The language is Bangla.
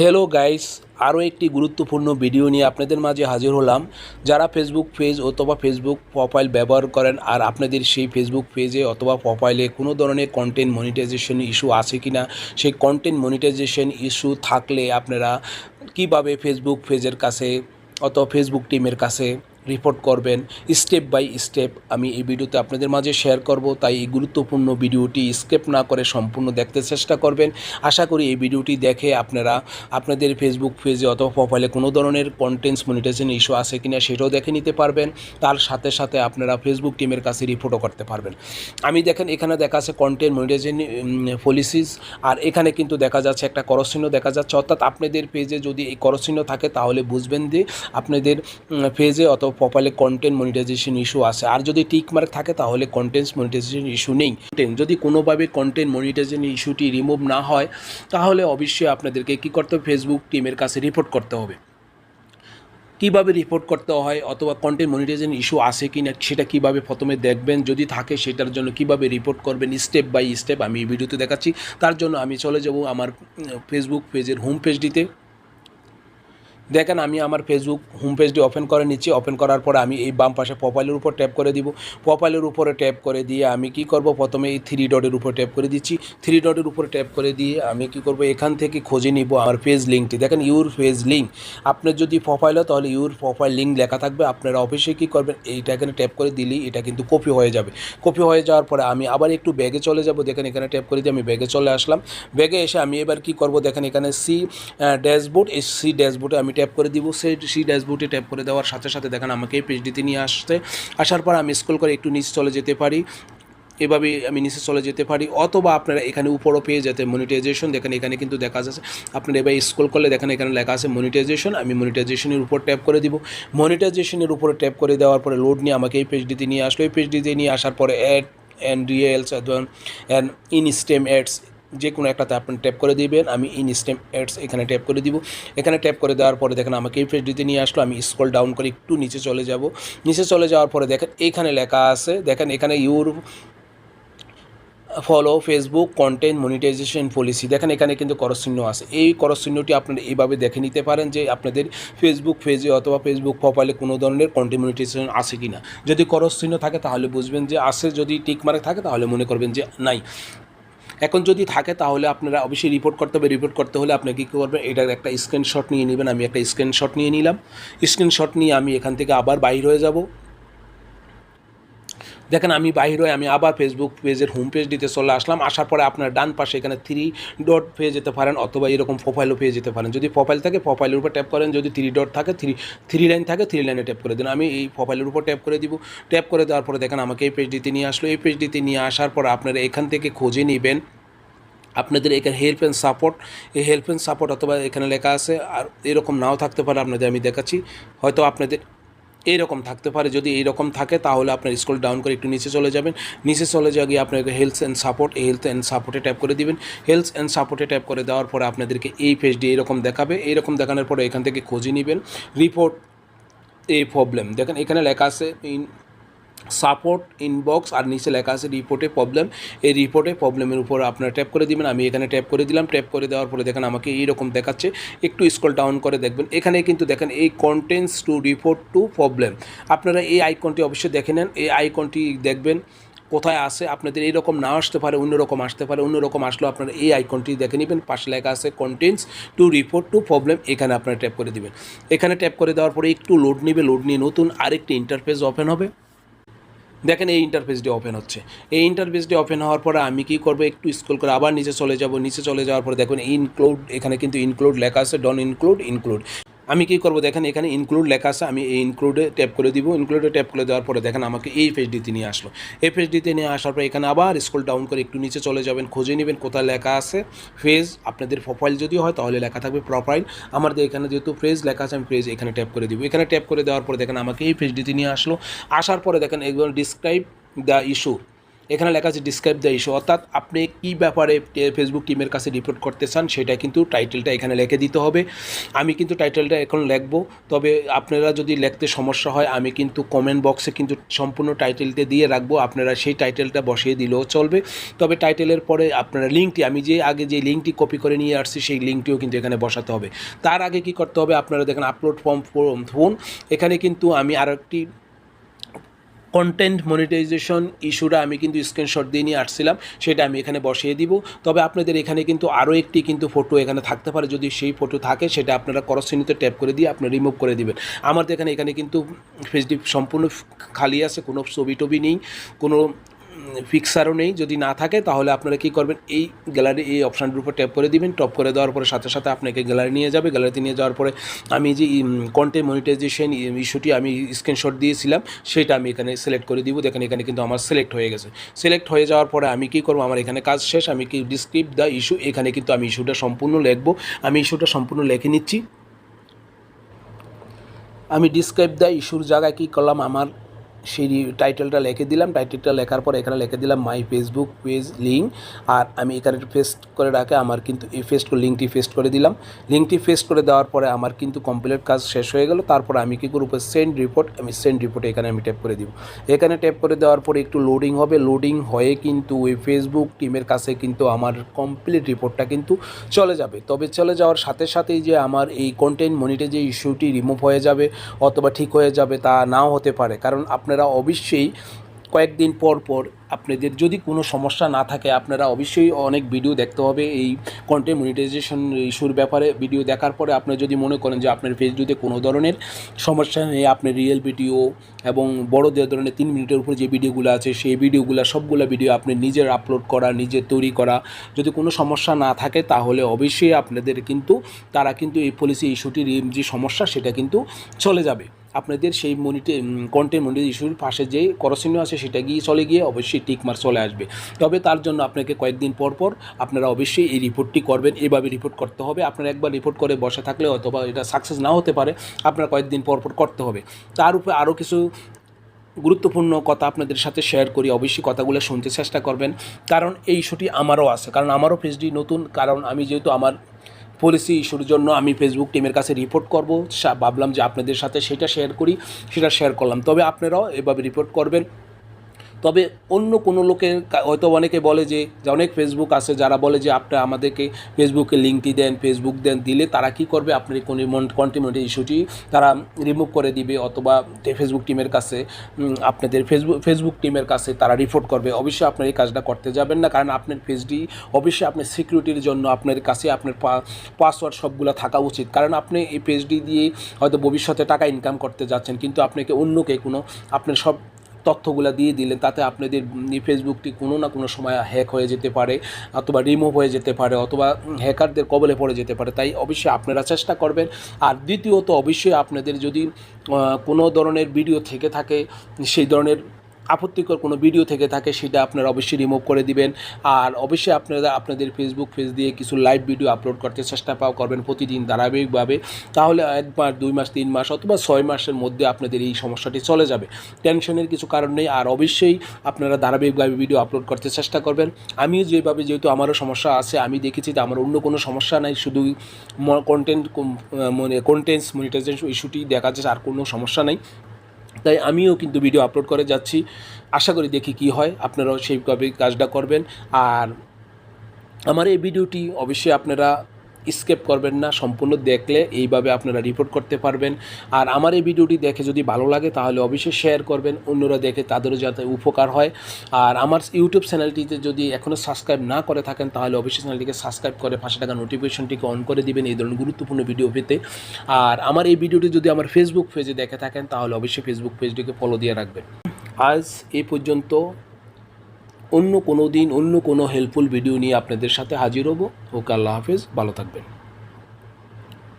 হ্যালো গাইস আরও একটি গুরুত্বপূর্ণ ভিডিও নিয়ে আপনাদের মাঝে হাজির হলাম। যারা ফেসবুক পেজ অথবা ফেসবুক প্রোফাইল ব্যবহার করেন আর আপনাদের সেই ফেসবুক পেজে অথবা প্রোফাইলে কোনো ধরনের কন্টেন্ট মনিটাইজেশন ইস্যু আছে কি না সেই কন্টেন্ট মনিটাইজেশন ইস্যু থাকলে আপনারা কীভাবে ফেসবুক পেজের কাছে অথবা ফেসবুক টিমের কাছে রিপোর্ট করবেন স্টেপ বাই স্টেপ আমি এই ভিডিওতে আপনাদের মাঝে শেয়ার করব। তাই এই গুরুত্বপূর্ণ ভিডিওটি স্কেপ না করে সম্পূর্ণ দেখতে চেষ্টা করবেন। আশা করি এই ভিডিওটি দেখে আপনারা আপনাদের ফেসবুক পেজে অথবা প্রোফাইলে কোনো ধরনের কন্টেন্টস মনিটাইজেশন ইস্যু আছে কিনা সেটাও দেখে নিতে পারবেন। তার সাথে সাথে আপনারা ফেসবুক টিমের কাছে রিপোর্টও করতে পারবেন। আমি দেখেন এখানে দেখা আছে কন্টেন্ট মনিটাইজেশন পলিসিস আর এখানে কিন্তু দেখা যাচ্ছে একটা করচিহ্ন দেখা যাচ্ছে। অর্থাৎ আপনাদের পেজে যদি এই করচিহ্ন থাকে তাহলে বুঝবেন যে আপনাদের পেজে অথবা প্রোফাইলে কন্টেন্ট মনিটাইজেশন ইস্যু আছে। আর যদি টিক মার্ক থাকে, তাহলে কন্টেন্টস মনিটাইজেশন ইস্যু নেই। যদি কোনোভাবে কন্টেন্ট মনিটাইজেশন ইস্যুটি রিমুভ না হয়, তাহলে অবশ্যই আপনাদেরকে কী করতে হবে? ফেসবুক টিমের কাছে রিপোর্ট করতে হবে। কীভাবে রিপোর্ট করতে হয় অথবা কন্টেন্ট মনিটাইজেশন ইস্যু আছে কি না সেটা কীভাবে প্রথমে দেখবেন, যদি থাকে সেটার জন্য কীভাবে রিপোর্ট করবেন স্টেপ বাই স্টেপ আমি এই ভিডিওতে দেখাচ্ছি। তার জন্য আমি চলে যাব আমার ফেসবুক পেজের হোম পেজটিতে দেখেন, আমি আমার ফেসবুক হোম পেজটি ওপেন করে নিচ্ছি। ওপেন করার পরে আমি এই বাম পাশে প্রোফাইলের উপর ট্যাপ করে দিব। প্রোফাইলের উপরে ট্যাপ করে দিয়ে আমি কি করব? প্রথমে এই থ্রি ডটের উপর ট্যাপ করে দিচ্ছি। থ্রি ডটের উপরে ট্যাপ করে দিয়ে আমি কি করব? এখান থেকে খুঁজে নিব আমার পেজ লিঙ্কটি দেখেন ইউর পেজ লিঙ্ক আপনার যদি প্রোফাইল হয়, তাহলে ইউর প্রোফাইল লিঙ্ক লেখা থাকবে। আপনারা অফিসে কী করবেন? এইটা এখানে ট্যাপ করে দিলেই এটা কিন্তু কপি হয়ে যাবে। কপি হয়ে যাওয়ার পরে আমি আবার একটু ব্যাগে চলে যাব। দেখেন, এখানে ট্যাপ করে দিয়ে আমি ব্যাগে চলে আসলাম। ব্যাগে এসে আমি এবার কি করব? দেখেন, এখানে সি ড্যাশবোর্ড এই সি ড্যাশবোর্ডে আমি ট্যাপ করে দিব, সেই সি ড্যাশবোর্ডে ট্যাপ করে দেওয়ার সাথে সাথে দেখেন আমাকে এই পেজটিতে নিয়ে আসতে আসার পর আমি স্ক্রল করে একটু নিচে চলে যেতে পারি। এভাবে আমি নিচে চলে যেতে পারি। অথবা আপনারা এখানে উপরও পেয়ে যেতে মনিটাইজেশন দেখেন এখানে কিন্তু দেখা যাচ্ছে। আপনারা এবার স্ক্রল করলে দেখেন এখানে লেখা আছে মনিটাইজেশন আমি মনিটাইজেশনের উপর ট্যাপ করে দিব। মনিটাইজেশনের উপরে ট্যাপ করে দেওয়ার পরে লোড নিয়ে আমাকে এই পেজটিতে নিয়ে আসলো। এই পেজটিতে নিয়ে আসার পরে ad and reels and instream ads যে কোনো একটাতে আপনি ট্যাপ করে দিবেন, আমি ইন স্টেম অ্যাডস এখানে ট্যাপ করে দিব। এখানে ট্যাপ করে দেওয়ার পরে দেখেন আমাকে এই পেজটিতে নিয়ে আসলো, আমি স্ক্রল ডাউন করে একটু নিচে চলে যাব। নিচে চলে যাওয়ার পরে দেখেন এখানে লেখা আছে, দেখেন এখানে your follow Facebook content monetisation policy দেখেন এখানে কিন্তু করচিহ্ন আছে। এই করচিহ্নটি আপনারা এইভাবে দেখে নিতে পারেন যে আপনাদের ফেসবুক পেজে অথবা ফেসবুক প্রোফাইলে কোনো ধরনের কন্টেন্ট মনিটাইজেশন আছে কি না যদি করচিহ্ন থাকে তাহলে বুঝবেন যে আছে, যদি টিক মার্ক থাকে তাহলে মনে করবেন যে নাই। এখন যদি থাকে, তাহলে আপনারা অবশ্যই রিপোর্ট করতে হবে। রিপোর্ট করতে হলে আপনি কী করবেন, এটার একটা স্ক্রিনশট নিয়ে নেবেন। আমি একটা স্ক্রিনশট নিয়ে নিলাম। স্ক্রিনশট নিয়ে আমি এখান থেকে আবার বাইর হয়ে যাব। দেখেন আমি বাইর হয়ে আমি আবার ফেসবুক পেজের হোম পেজ দিতে চলে আসলাম। আসার পরে আপনার ডান পাশে এখানে থ্রি ডট পেয়ে যেতে পারেন অথবা এরকম প্রোফাইলও পেয়ে যেতে পারেন। যদি প্রোফাইল থাকে প্রোফাইলের উপর ট্যাপ করেন। যদি থ্রি ডট থাকে থ্রি থ্রি লাইন থাকে থ্রি লাইনে ট্যাপ করে দিন। আমি এই প্রোফাইলের উপর ট্যাপ করে দিব। ট্যাপ করে দেওয়ার পরে দেখেন আমাকে এই পেজটিতে নিয়ে আসলো। এই পেজটিতে নিয়ে আসার পর আপনারা এখান থেকে খুঁজে নেবেন। আপনাদের এখানে হেল্প অ্যান্ড সাপোর্ট এই হেল্প অ্যান্ড সাপোর্ট অথবা এখানে লেখা আছে, আর এরকম নাও থাকতে পারে আপনাদের, আমি দেখাচ্ছি। হয়তো আপনাদের এইরকম থাকতে পারে। যদি এইরকম থাকে, তাহলে আপনার স্কুল ডাউন করে একটু নিচে চলে যাবেন। নিচে চলে যাওয়া গিয়ে আপনাকে health and support health and সাপোর্টে ট্যাপ করে দিবেন। হেলথ অ্যান্ড সাপোর্টে ট্যাপ করে দেওয়ার পরে আপনাদেরকে এই পেজটি এরকম দেখাবে। এইরকম দেখানোর পরে এখান থেকে খুঁজে নেবেন। রিপোর্ট এই প্রবলেম দেখেন এখানে লেখা আছে ইন সাপোর্ট ইনবক্স আর নিচে লেখা আছে রিপোর্টে প্রবলেম এই রিপোর্টে প্রবলেমের উপর আপনারা ট্যাপ করে দিবেন, আমি এখানে ট্যাপ করে দিলাম। ট্যাপ করে দেওয়ার পরে দেখেন আমাকে এইরকম দেখাচ্ছে। একটু স্কল ডাউন করে দেখবেন। এখানে কিন্তু দেখেন এই contents to report to problem আপনারা এই আইকনটি অবশ্যই দেখে নেন। এই আইকনটি দেখবেন কোথায় আসে আপনাদের এইরকম না আসতে পারে, অন্যরকম আসতে পারে। অন্যরকম আসলেও আপনারা এই আইকনটি দেখে নেবেন। পাশে লেখা আছে contents to report to problem এখানে আপনারা ট্যাপ করে দিবেন। এখানে ট্যাপ করে দেওয়ার পরে একটু লোড নেবে। লোড নিয়ে নতুন আরেকটি ইন্টারফেস ওপেন হবে। দেখেন এই ইন্টারফেসটি ওপেন হচ্ছে। এই ইন্টারফেসটি ওপেন হওয়ার পরে আমি কি করব? একটু স্ক্রল করে আবার নিচে চলে যাব। নিচে চলে যাওয়ার পরে দেখুন ইনক্লুড এখানে কিন্তু ইনক্লুড লেখা আছে ডন ইনক্লুড ইনক্লুড আমি কী করব? দেখেন, এখানে ইনক্লুড লেখা আছে, আমি এই ইনক্লুডে ট্যাপ করে দিব। ইনক্লুডে ট্যাপ করে দেওয়ার পরে দেখেন, আমাকে এই পেজটিতে নিয়ে আসলো। এই পেজটিতে নিয়ে আসার পরে এখানে আবার স্কুল ডাউন করে একটু নিচে চলে যাবেন, খুঁজে নেবেন কোথায় লেখা আছে। ফেজ আপনাদের প্রোফাইল যদি হয়, তাহলে লেখা থাকবে প্রোফাইল আমাদের এখানে যেহেতু ফ্রেজ লেখা আছে, আমি ফ্রেজ এখানে ট্যাপ করে দিব। এখানে ট্যাপ করে দেওয়ার পরে দেখেন, আমাকে এই পেজটিতে নিয়ে আসলো। আসার পরে দেখেন একবার ডিসক্রাইব দ্য ইস্যু এখানে লেখা আছে ডিসক্রাইব দ্য ইস্যু অর্থাৎ আপনি কী ব্যাপারে ফেসবুক টিমের কাছে রিপোর্ট করতে চান, সেটা কিন্তু টাইটেলটা এখানে লিখে দিতে হবে। আমি কিন্তু টাইটেলটা এখন লিখব, তবে আপনারা যদি লিখতে সমস্যা হয়, আমি কিন্তু কমেন্ট বক্সে কিন্তু সম্পূর্ণ টাইটেলটা দিয়ে রাখব। আপনারা সেই টাইটেলটা বসিয়ে দিলেও চলবে। তবে টাইটেলের পরে আপনারা লিঙ্কটি আমি যে আগে যে লিঙ্কটি কপি করে নিয়ে আসছি, সেই লিঙ্কটিও কিন্তু এখানে বসাতে হবে। তার আগে কি করতে হবে, আপনারা দেখেন আপলোড ফর্ম ফোন এখানে কিন্তু আমি আর একটি কন্টেন্ট মনিটাইজেশন ইস্যুটা আমি কিন্তু স্ক্রিনশট দিয়ে নিয়ে আসছিলাম, সেটা আমি এখানে বসিয়ে দিব। তবে আপনাদের এখানে কিন্তু আরও একটি কিন্তু ফটো এখানে থাকতে পারে, যদি সেই ফটো থাকে, সেটা আপনারা করশ্রেণীতে ট্যাপ করে দিয়ে আপনারা রিমুভ করে দেবেন। আমাদের এখানে এখানে কিন্তু ফেসডি সম্পূর্ণ খালি আছে, কোনো ছবি টবি নেই, কোনো ফিক্সারও নেই, যদি না থাকে তাহলে আপনারা কী করবেন, এই গ্যালারি এই অপশানটির উপর ট্যাপ করে দিবেন টপ করে দেওয়ার পরে সাথে সাথে আপনাকে গ্যালারি নিয়ে যাবে গ্যালারিতে নিয়ে যাওয়ার পরে আমি যে কন্টেন্ট মনিটাইজেশন ইস্যুটি আমি স্ক্রিনশট দিয়েছিলাম, সেটা আমি এখানে সিলেক্ট করে দিব, দেখেন এখানে কিন্তু আমার সিলেক্ট হয়ে গেছে। সিলেক্ট হয়ে যাওয়ার পরে আমি কী করব, আমার এখানে কাজ শেষ, আমি কি ডিসক্রিপ দ্য ইস্যু এখানে কিন্তু আমি ইস্যুটা সম্পূর্ণ লিখব, আমি ইস্যুটা সম্পূর্ণ লিখে নিচ্ছি। আমি ডিসক্রাইব দ্য ইস্যুর জায়গায় কী করলাম, আমার সেই টাইটেলটা লিখে দিলাম। টাইটেলটা লেখার পর এখানে লিখে দিলাম মাই ফেসবুক পেজ লিঙ্ক আর আমি এখানে পেস্ট করে রাখে আমার কিন্তু এই ফেস্ট করে লিঙ্কটি পেস্ট করে দিলাম। লিঙ্কটি পেস্ট করে দেওয়ার পরে আমার কিন্তু কমপ্লিট কাজ শেষ হয়ে গেল। তারপর আমি কী করব? সেন্ড রিপোর্ট আমি সেন্ড রিপোর্ট এখানে আমি ট্যাপ করে দিব। এখানে ট্যাপ করে দেওয়ার পরে একটু লোডিং হবে। লোডিং হয়ে কিন্তু ওই ফেসবুক টিমের কাছে কিন্তু আমার কমপ্লিট রিপোর্টটা কিন্তু চলে যাবে। তবে চলে যাওয়ার সাথে সাথেই যে আমার এই কন্টেন্ট মনিটে যে ইস্যুটি রিমুভ হয়ে যাবে অথবা ঠিক হয়ে যাবে তা নাও হতে পারে। কারণ আপনারা অবশ্যই কয়েকদিন পর পর আপনাদের যদি কোনো সমস্যা না থাকে, আপনারা অবশ্যই অনেক ভিডিও দেখতে হবে। এই কন্টেন্ট মনিটাইজেশন ইস্যুর ব্যাপারে ভিডিও দেখার পরে আপনি যদি মনে করেন যে আপনার ফেসবুকে কোনো ধরনের সমস্যা নেই, আপনার রিয়েল ভিডিও এবং বড় যে ধরনের তিন মিনিটের উপর যে ভিডিওগুলো আছে, সেই ভিডিওগুলো সবগুলো ভিডিও আপনি নিজের আপলোড করা, নিজের তৈরি করা। যদি কোনো সমস্যা না থাকে, তাহলে অবশ্যই আপনাদের কিন্তু, তারা কিন্তু এই পলিসি ইস্যুটির যে সমস্যা, সেটা কিন্তু চলে যাবে। আপনাদের সেই মনিটে কন্টেন্ট মনিটে ইস্যুর পাশে যে করণীয় আছে সেটা গিয়ে চলে গিয়ে অবশ্যই টিকমার চলে আসবে। তবে তার জন্য আপনাকে কয়েকদিন পর পর আপনারা অবশ্যই এই রিপোর্টটি করবেন। এভাবে রিপোর্ট করতে হবে। আপনারা একবার রিপোর্ট করে বসে থাকলে অথবা এটা সাকসেস না হতে পারে, আপনারা কয়েকদিন পর পর করতে হবে। তার উপরে আরও কিছু গুরুত্বপূর্ণ কথা আপনাদের সাথে শেয়ার করি। অবশ্যই কথাগুলো শুনতে চেষ্টা করবেন। কারণ এই ইস্যুটি আমারও আছে। কারণ আমারও ফেসডি নতুন। কারণ আমি যেহেতু আমার পলিসি ইস্যুর জন্য আমি ফেসবুক টিমের কাছে রিপোর্ট করব। ভাবলাম যে আপনাদের সাথে সেটা শেয়ার করি, সেটা শেয়ার করলাম। তবে আপনারাও এভাবে রিপোর্ট করবেন। তবে অন্য কোনো লোকের হয়তো অনেকে বলে যে অনেক ফেসবুক আছে যারা বলে যে আপনারা আমাদেরকে ফেসবুকে লিঙ্কটি দেন ফেসবুক দেন, দিলে তারা কি করবে? আপনার কোনো কন্টিনিউটি ইস্যুটি তারা রিমুভ করে দিবে অথবা ফেসবুক টিমের কাছে আপনাদের ফেসবুক ফেসবুক টিমের কাছে তারা রিপোর্ট করবে। অবশ্যই আপনার এই কাজটা করতে যাবেন না, কারণ আপনার পেজটি অবশ্যই আপনার সিকিউরিটির জন্য আপনার কাছে আপনার পাসওয়ার্ড সবগুলো থাকা উচিত। কারণ আপনি এই পেজটি দিয়ে হয়তো ভবিষ্যতে টাকা ইনকাম করতে যাচ্ছেন, কিন্তু আপনাকে অন্যকে কোনো, আপনার সব তথ্যগুলো দিয়ে দিলেন তাতে আপনাদের ফেসবুকটি কোনো না কোনো সময় হ্যাক হয়ে যেতে পারে, অথবা রিমুভ হয়ে যেতে পারে, অথবা হ্যাকারদের কবলে পড়ে যেতে পারে। তাই অবশ্যই আপনারা চেষ্টা করবেন। আর দ্বিতীয়ত অবশ্যই আপনাদের যদি কোনো ধরনের ভিডিও থেকে থাকে, সেই ধরনের আপত্তিকর কোনো ভিডিও থেকে থাকে, সেটা আপনারা অবশ্যই রিমুভ করে দিবেন। আর অবশ্যই আপনারা আপনাদের ফেসবুক পেজ দিয়ে কিছু লাইভ ভিডিও আপলোড করতে চেষ্টা পাও করবেন প্রতিদিন ধারাবাহিকভাবে। তাহলে এক মাস, দুই মাস, তিন মাস অথবা ছয় মাসের মধ্যে আপনাদের এই সমস্যাটি চলে যাবে। টেনশনের কিছু কারণ নেই, আর অবশ্যই আপনারা ধারাবাহিকভাবে ভিডিও আপলোড করতে চেষ্টা করবেন। আমিও যেভাবে, যেহেতু আমারও সমস্যা আছে, আমি দেখেছি যে আমার অন্য কোনো সমস্যা নাই, শুধু কন্টেন্ট মানে কন্টেন্টস মনিটাইজেশন ইস্যুটি দেখা যাচ্ছে, আর কোনো সমস্যা নেই। তাই আমিও কিন্তু ভিডিও আপলোড করে যাচ্ছি। আশা করি দেখি কি হয়, আপনারাও সেইভাবে কাজটা করবেন। আর আমার এই ভিডিওটি অবশ্যই আপনারা স্কেপ করবেন না, সম্পূর্ণ দেখলে এইভাবে আপনারা রিপোর্ট করতে পারবেন। আর আমার এই ভিডিওটি দেখে যদি ভালো লাগে, তাহলে অবশ্যই শেয়ার করবেন। অন্যরা দেখে তাদেরও যাতে উপকার হয়। আর আমার ইউটিউব চ্যানেলটিতে যদি এখনও সাবস্ক্রাইব না করে থাকেন, তাহলে অবশ্যই চ্যানেলটিকে সাবস্ক্রাইব করে পাশে টাকা নোটিফিকেশনটিকে অন করে দিবেন এই ধরনের গুরুত্বপূর্ণ ভিডিও পেতে। আর আমার এই ভিডিওটি যদি আমার ফেসবুক পেজে দেখে থাকেন, তাহলে অবশ্যই ফেসবুক পেজটিকে ফলো দিয়ে রাখবেন। আজ এই পর্যন্ত অন্য কোনো দিন, অন্য কোনো হেল্পফুল ভিডিও নিয়ে আপনাদের সাথে হাজির হব। ওকে আল্লাহ হাফেজ, ভালো থাকবেন।